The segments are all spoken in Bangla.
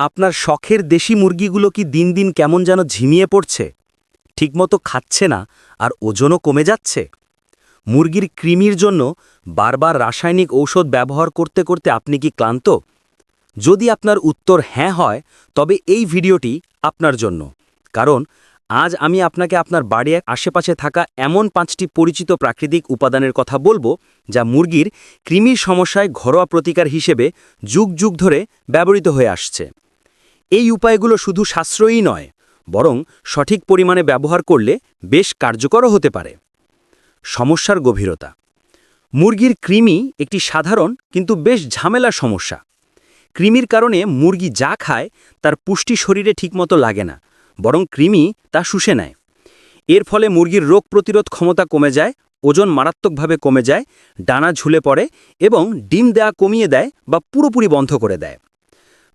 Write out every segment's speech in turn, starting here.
আপনার শখের দেশি মুরগিগুলো কি দিন দিন কেমন যেন ঝিমিয়ে পড়ছে? ঠিকমতো খাচ্ছে না আর ওজনও কমে যাচ্ছে? মুরগির কৃমির জন্য বারবার রাসায়নিক ঔষধ ব্যবহার করতে করতে আপনি কি ক্লান্ত? যদি আপনার উত্তর হ্যাঁ হয়, তবে এই ভিডিওটি আপনার জন্য। কারণ, আজ আমি আপনাকে আপনার বাড়ির আশেপাশে থাকা এমন পাঁচটি পরিচিত প্রাকৃতিক উপাদানের কথা বলব যা মুরগির কৃমির সমস্যায় ঘরোয়া প্রতিকার হিসেবে যুগ যুগ ধরে ব্যবহৃত হয়ে আসছে। এই উপায়গুলো শুধু সাশ্রয়ী নয়, বরং সঠিক পরিমাণে ব্যবহার করলে বেশ কার্যকরও হতে পারে। সমস্যার গভীরতা। মুরগির কৃমি একটি সাধারণ কিন্তু বেশ ঝামেলা সমস্যা। কৃমির কারণে মুরগি যা খায় তার পুষ্টি শরীরে ঠিকমতো লাগে না, বরং কৃমি তা শুষে নেয়। এর ফলে মুরগির রোগ প্রতিরোধ ক্ষমতা কমে যায়, ওজন মারাত্মকভাবে কমে যায়, ডানা ঝুলে পড়ে এবং ডিম দেয়া কমিয়ে দেয় বা পুরোপুরি বন্ধ করে দেয়।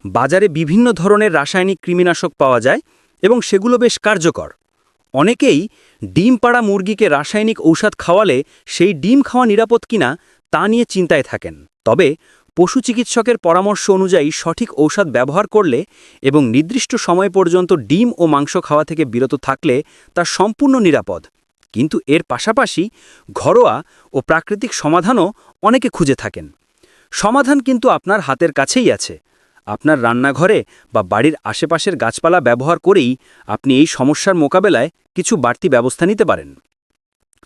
বাজারে বিভিন্ন ধরনের রাসায়নিক কৃমিনাশক পাওয়া যায় এবং সেগুলো বেশ কার্যকর। অনেকেই ডিম পাড়া মুরগিকে রাসায়নিক ঔষধ খাওয়ালে সেই ডিম খাওয়া নিরাপদ কিনা তা নিয়ে চিন্তায় থাকেন। তবে পশু চিকিৎসকের পরামর্শ অনুযায়ী সঠিক ঔষধ ব্যবহার করলে এবং নির্দিষ্ট সময় পর্যন্ত ডিম ও মাংস খাওয়া থেকে বিরত থাকলে তা সম্পূর্ণ নিরাপদ। কিন্তু এর পাশাপাশি ঘরোয়া ও প্রাকৃতিক সমাধানও অনেকে খুঁজে থাকেন। সমাধান কিন্তু আপনার হাতের কাছেই আছে। আপনার রান্নাঘরে বা বাড়ির আশেপাশের গাছপালা ব্যবহার করেই আপনি এই সমস্যার মোকাবেলায় কিছু বাড়তি ব্যবস্থা নিতে পারেন।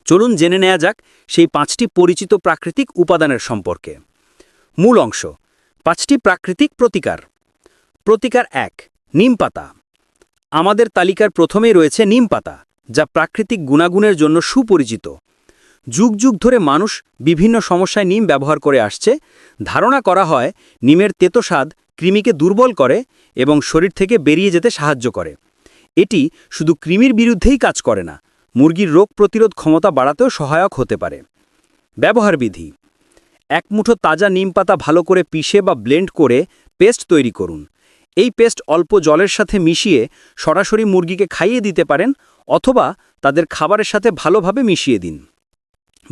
চলুন জেনে নেওয়া যাক সেই পাঁচটি পরিচিত প্রাকৃতিক উপাদানের সম্পর্কে। মূল অংশ, পাঁচটি প্রাকৃতিক প্রতিকার। প্রতিকার এক, নিম পাতা। আমাদের তালিকার প্রথমেই রয়েছে নিম পাতা, যা প্রাকৃতিক গুণাগুণের জন্য সুপরিচিত। যুগ যুগ ধরে মানুষ বিভিন্ন সমস্যায় নিম ব্যবহার করে আসছে। ধারণা করা হয় নিমের তেতোস্বাদ কৃমিকে দুর্বল করে এবং শরীর থেকে বেরিয়ে যেতে সাহায্য করে। এটি শুধু কৃমির বিরুদ্ধেই কাজ করে না, মুরগির রোগ প্রতিরোধ ক্ষমতা বাড়াতেও সহায়ক হতে পারে। ব্যবহার বিধি, এক মুঠো তাজা নিম পাতা ভালো করে পিষে বা ব্লেন্ড করে পেস্ট তৈরি করুন। এই পেস্ট অল্প জলের সাথে মিশিয়ে সরাসরি মুরগিকে খাইয়ে দিতে পারেন অথবা তাদের খাবারের সাথে ভালোভাবে মিশিয়ে দিন।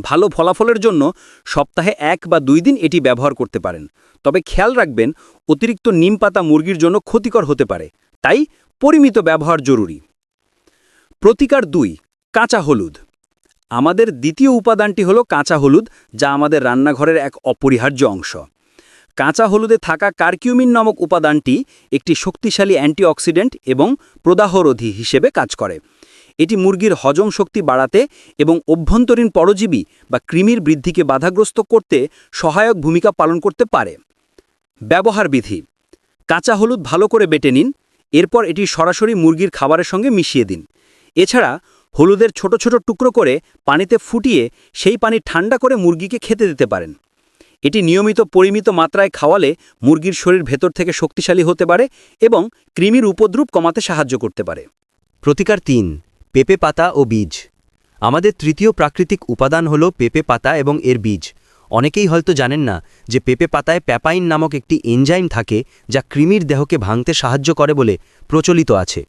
ভালো ফলাফলের জন্য সপ্তাহে এক বা দুই দিন এটি ব্যবহার করতে পারেন। তবে খেয়াল রাখবেন, অতিরিক্ত নিম পাতা মুরগির জন্য ক্ষতিকর হতে পারে। তাই পরিমিত ব্যবহার জরুরি। প্রতিকার দুই, কাঁচা হলুদ। আমাদের দ্বিতীয় উপাদানটি হলো কাঁচা হলুদ, যা আমাদের রান্নাঘরের এক অপরিহার্য অংশ। কাঁচা হলুদে থাকা কার্কিউমিন নামক উপাদানটি একটি শক্তিশালী অ্যান্টিঅক্সিডেন্ট এবং প্রদাহরোধী হিসেবে কাজ করে। এটি মুরগির হজম শক্তি বাড়াতে এবং অভ্যন্তরীণ পরজীবী বা কৃমির বৃদ্ধিকে বাধাগ্রস্ত করতে সহায়ক ভূমিকা পালন করতে পারে। ব্যবহার বিধি, কাঁচা হলুদ ভালো করে বেটে নিন, এরপর এটি সরাসরি মুরগির খাবারের সঙ্গে মিশিয়ে দিন। এছাড়া হলুদের ছোট ছোট টুকরো করে পানিতে ফুটিয়ে সেই পানি ঠান্ডা করে মুরগিকে খেতে দিতে পারেন। এটি নিয়মিত পরিমিত মাত্রায় খাওয়ালে মুরগির শরীর ভেতর থেকে শক্তিশালী হতে পারে এবং কৃমির উপদ্রুপ কমাতে সাহায্য করতে পারে। প্রতিকার তিন পেঁপে পাতা ও বীজ। আমাদের তৃতীয় প্রাকৃতিক উপাদান হল পেঁপে পাতা এবং এর বীজ। অনেকেই হয়তো জানেন না যে পেঁপে পাতায় প্যাপাইন নামক একটি এনজাইম থাকে যা কৃমির দেহকে ভাঙতে সাহায্য করে বলে প্রচলিত আছে।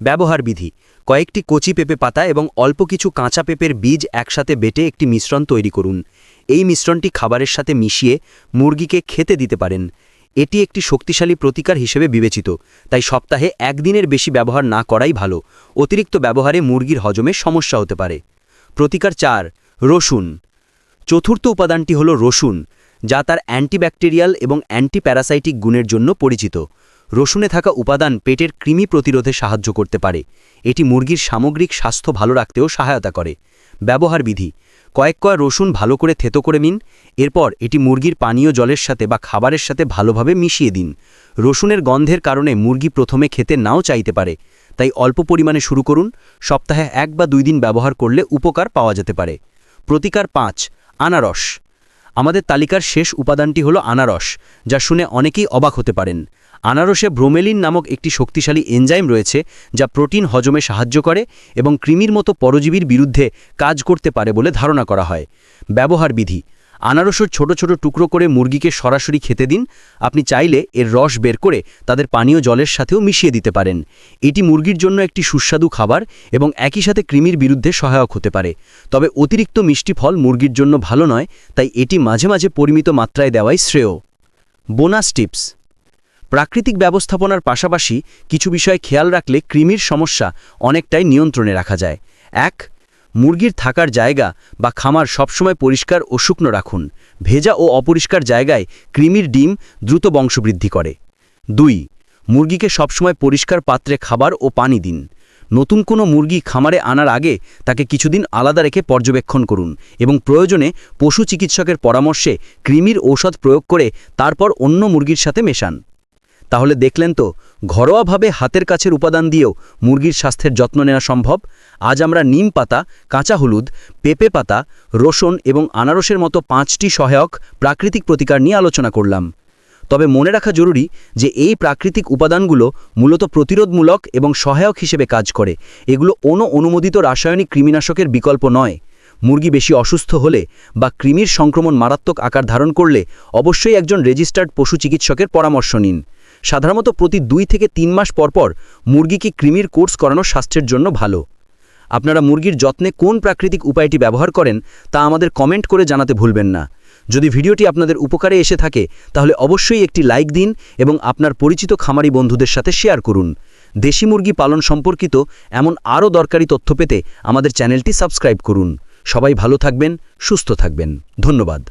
ব্যবহার বিধি, কয়েকটি কচি পেঁপে পাতা এবং অল্প কিছু কাঁচা পেঁপের বীজ একসাথে বেটে একটি মিশ্রণ তৈরি করুন। এই মিশ্রণটি খাবারের সাথে মিশিয়ে মুরগিকে খেতে দিতে পারেন। এটি একটি শক্তিশালী প্রতিকার হিসেবে বিবেচিত, তাই সপ্তাহে একদিনের বেশি ব্যবহার না করাই ভালো। অতিরিক্ত ব্যবহারে মুরগির হজমে সমস্যা হতে পারে। প্রতিকার চার, রসুন। চতুর্থ উপাদানটি হল রসুন, যা তার অ্যান্টিব্যাকটেরিয়াল এবং অ্যান্টিপ্যারাসাইটিক গুণের জন্য পরিচিত। রসুনে থাকা উপাদান পেটের কৃমি প্রতিরোধে সাহায্য করতে পারে। এটি মুরগির সামগ্রিক স্বাস্থ্য ভালো রাখতেও সহায়তা করে। ব্যবহার বিধি কয়েক কয়া রসুন ভালো করে থেতো করে নিন, এরপর এটি মুরগির পানীয় জলের সাথে বা খাবারের সাথে ভালোভাবে মিশিয়ে দিন। রসুনের গন্ধের কারণে মুরগি প্রথমে খেতে নাও চাইতে পারে, তাই অল্প পরিমাণে শুরু করুন, সপ্তাহে এক বা দুই দিন ব্যবহার করলে উপকার পাওয়া যেতে পারে। প্রতিকার পাঁচ, আনারস। আমাদের তালিকার শেষ উপাদানটি হলো আনারস, যা শুনে অনেকেই অবাক হতে পারেন। আনারসে ব্রোমেলিন নামক একটি শক্তিশালী এনজাইম রয়েছে, যা প্রোটিন হজমে সাহায্য করে এবং কৃমির মতো পরজীবীর বিরুদ্ধে কাজ করতে পারে বলে ধারণা করা হয়। ব্যবহার বিধি আনারসের ছোট ছোট টুকরো করে মুরগিকে সরাসরি খেতে দিন। আপনি চাইলে এর রস বের করে তাদের পানীয় জলের সাথেও মিশিয়ে দিতে পারেন। এটি মুরগির জন্য একটি সুস্বাদু খাবার এবং একই সাথে কৃমির বিরুদ্ধে সহায়ক হতে পারে। তবে অতিরিক্ত মিষ্টি ফল মুরগির জন্য ভালো নয়, তাই এটি মাঝে মাঝে পরিমিত মাত্রায় দেওয়াই শ্রেয়। Bonus tips. প্রাকৃতিক ব্যবস্থাপনার পাশাপাশি কিছু বিষয়ে খেয়াল রাখলে কৃমির সমস্যা অনেকটাই নিয়ন্ত্রণে রাখা যায়। এক মুরগির থাকার জায়গা বা খামার সবসময় পরিষ্কার ও শুকনো রাখুন। ভেজা ও অপরিষ্কার জায়গায় কৃমির ডিম দ্রুত বংশবৃদ্ধি করে। দুই, মুরগিকে সবসময় পরিষ্কার পাত্রে খাবার ও পানি দিন। নতুন কোনো মুরগি খামারে আনার আগে তাকে কিছুদিন আলাদা রেখে পর্যবেক্ষণ করুন এবং প্রয়োজনে পশু চিকিৎসকের পরামর্শে কৃমির ঔষধ প্রয়োগ করে তারপর অন্য মুরগির সাথে মেশান। তাহলে দেখলেন তো, ঘরোয়াভাবে হাতের কাছের উপাদান দিয়েও মুরগির স্বাস্থ্যের যত্ন নেওয়া সম্ভব। আজ আমরা নিম পাতা, কাঁচা হলুদ, পেঁপে পাতা, রসুন এবং আনারসের মতো পাঁচটি সহায়ক প্রাকৃতিক প্রতিকার নিয়ে আলোচনা করলাম। তবে মনে রাখা জরুরি যে এই প্রাকৃতিক উপাদানগুলো মূলত প্রতিরোধমূলক এবং সহায়ক হিসেবে কাজ করে। এগুলো কোনো অনুমোদিত রাসায়নিক কৃমিনাশকের বিকল্প নয়। মুরগি বেশি অসুস্থ হলে বা কৃমির সংক্রমণ মারাত্মক আকার ধারণ করলে অবশ্যই একজন রেজিস্টার্ড পশু চিকিৎসকের পরামর্শ নিন। সাধারণত প্রতি দুই থেকে তিন মাস পরপর মুরগিকে কৃমির কোর্স করানো স্বাস্থ্যের জন্য ভালো। আপনারা মুরগির যত্নে কোন প্রাকৃতিক উপায়টি ব্যবহার করেন তা আমাদের কমেন্ট করে জানাতে ভুলবেন না। যদি ভিডিওটি আপনাদের উপকারে এসে থাকে, তাহলে অবশ্যই একটি লাইক দিন এবং আপনার পরিচিত খামারি বন্ধুদের সাথে শেয়ার করুন। দেশি মুরগি পালন সম্পর্কিত এমন আরও দরকারি তথ্য পেতে আমাদের চ্যানেলটি সাবস্ক্রাইব করুন। সবাই ভালো থাকবেন, সুস্থ থাকবেন। ধন্যবাদ।